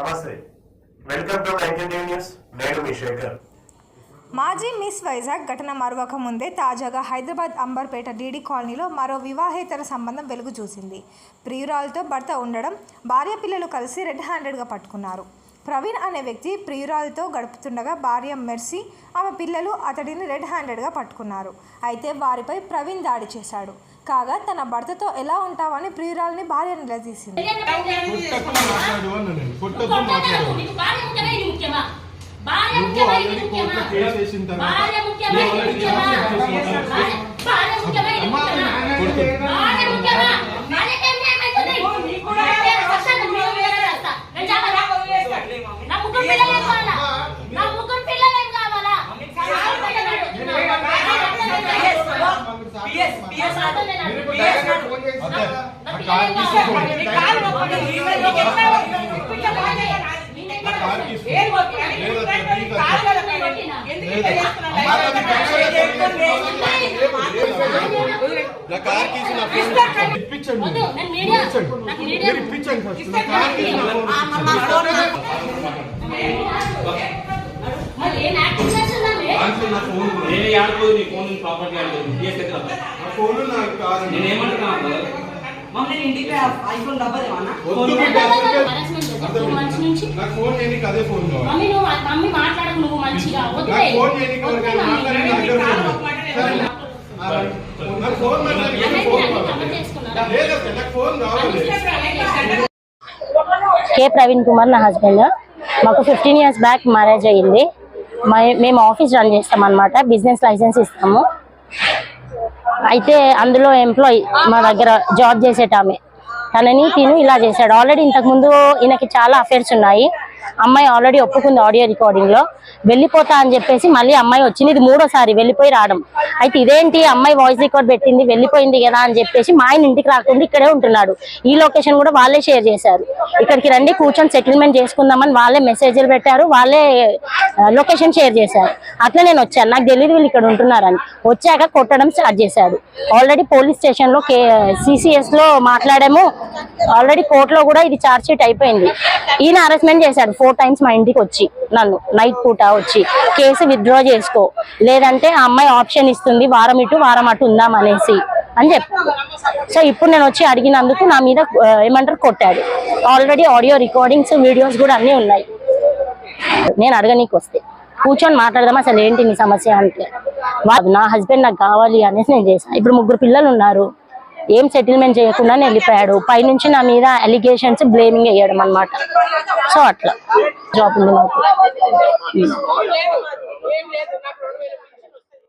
నమస్తే. Welcome to news. నేను మీ శేఖర్. మాజీ మిస్ వైజాగ్ ఘటన మరొక ముందే తాజాగా హైదరాబాద్ అంబర్పేట డీడీ కాలనీలో మరో వివాహేతర సంబంధం వెలుగు చూసింది. ప్రియురాలతో భర్త ఉండడం భార్య పిల్లలు కలిసి రెడ్ హ్యాండెడ్గా పట్టుకున్నారు. ప్రవీణ్ అనే వ్యక్తి ప్రియురాలతో గడుపుతుండగా భార్య మెర్సీ ఆమె పిల్లలు అతడిని రెడ్ హ్యాండెడ్గా పట్టుకున్నారు. అయితే వారిపై ప్రవీణ్ దాడి చేశాడు. కాగా తన భర్తతో ఎలా ఉంటావని ప్రియురాలని భార్య నిలదీసింది. భార్య ముఖ్యమా ఇది ముఖ్యమా భార్య నువ్వు ముఖ్యమా ఇది ఆల్రెడీ ముఖ్యమా కోర్టులో కేసు వేసిన తర్వాత భార్య ముఖ్యమా నువ్వు ఇది ఆల్రెడీ ముఖ్యమా కేసు వేసిన తర్వాత భార్య ముఖ్యమా ఇది అమ్మా, ముఖ్యమా కొట్టు. భార్య ముఖ్యమా భార్యకేం న్యాయమైతుంది? నేను వస్తాను, నువ్వు వేరే రాస్తా. నేను చెప్పాలా? నా ముగ్గురు పిల్లలు ఏం కావాలా? నా ముగ్గురు పిల్లలు ఏం కావాలా? అదే, ఆ కార్ తీసుకోండి. ఆ కార్ తీసుకోండి. లేదా తీసుకోండి. అమ్మా, అది నా కార్ తీసి నా ఫోన్ ఇప్పించండి వద్దు, నేను మీడియా- ఇప్పించండి. నాకు మీడియా- మీరు ఇప్పించండి ఫస్ట్ నా కార్ తీసి నా ఫోన్ మరి ఏం యాక్టింగ్ చేస్తున్నావే? నా ఫోన్ నేను ఆడుకోదు నీ ఫోన్ ప్రాపర్టీ ఆడుకోదు ఫోన్ నాకు కాదు నేను ఇంటికి ఐఫోన్ మమ్మీ నువ్వు మమ్మీ మాట్లాడకు నువ్వు మంచిగా. కే ప్రవీణ్ కుమార్ నా హస్బెండ్ మాకు ఫిఫ్టీన్ ఇయర్స్ బ్యాక్ మ్యారేజ్ అయ్యింది మై- మేము ఆఫీస్ రన్ చేస్తాం అనమాట బిజినెస్ లైసెన్స్ ఇస్తాము. అయితే అందులో ఎంప్లాయీ మా దగ్గర జాబ్ చేసేటామె తనని తిను ఇలా చేశాడు. ఆల్రెడీ ఇంతకు ముందు ఈయనకి చాలా అఫేర్స్ ఉన్నాయి. అమ్మాయి ఆల్రెడీ ఒప్పుకుంది ఆడియో రికార్డింగ్లో. వెళ్ళిపోతా అని చెప్పేసి మళ్ళీ అమ్మాయి వచ్చింది. ఇది మూడోసారి వెళ్ళిపోయి రావడం. అయితే ఇదేంటి? అమ్మాయి వాయిస్ రికార్డ్ పెట్టింది వెళ్ళిపోయింది కదా అని చెప్పేసి మా ఆయన ఇంటికి రాకుండా ఇక్కడే ఉంటున్నాడు. ఈ లొకేషన్ కూడా వాళ్ళే షేర్ చేశారు. ఇక్కడికి రండి కూర్చొని సెటిల్మెంట్ చేసుకుందామని వాళ్ళే మెసేజ్లు పెట్టారు వాళ్ళే లొకేషన్ షేర్ చేశారు. అట్లా నేను వచ్చాను. నాకు తెలియదు వీళ్ళు ఇక్కడ ఉంటున్నారని. వచ్చాక కొట్టడం స్టార్ట్ చేశాడు ఆల్రెడీ పోలీస్ స్టేషన్లో సిసిఎస్లో మాట్లాడాము. ఆల్రెడీ కోర్టులో కూడా ఇది చార్జ్ షీట్ అయిపోయింది. ఈయన అరెస్ట్మెంట్ చేశాడు. ఫోర్ టైమ్స్ మా ఇంటికి వచ్చి నన్ను నైట్ పూట వచ్చి కేసు విత్డ్రా చేసుకో. లేదంటే ఆ అమ్మాయి ఆప్షన్ ఇస్తుంది వారం ఇటు వారం అటు ఉందాం అనేసి అని చెప్పి. సో ఇప్పుడు నేను వచ్చి అడిగినందుకు నా మీద ఏమంటారు కొట్టాడు. ఆల్రెడీ ఆడియో రికార్డింగ్స్ వీడియోస్ కూడా అన్నీ ఉన్నాయి. నేను అడగనీకి వస్తే కూర్చొని మాట్లాడదాం అసలు ఏంటి నీ సమస్య అంటే నా హస్బెండ్ నాకు కావాలి అనేసి నేను చేశాను ఇప్పుడు ముగ్గురు పిల్లలు ఉన్నారు. ఏం సెటిల్మెంట్ చేయకుండా వెళ్ళిపోయాడు. పైనుంచి నా మీద అలిగేషన్స్ బ్లేమింగ్ వేయడం అన్నమాట. సో అట్లా. జాబ్ ఉంది నాకు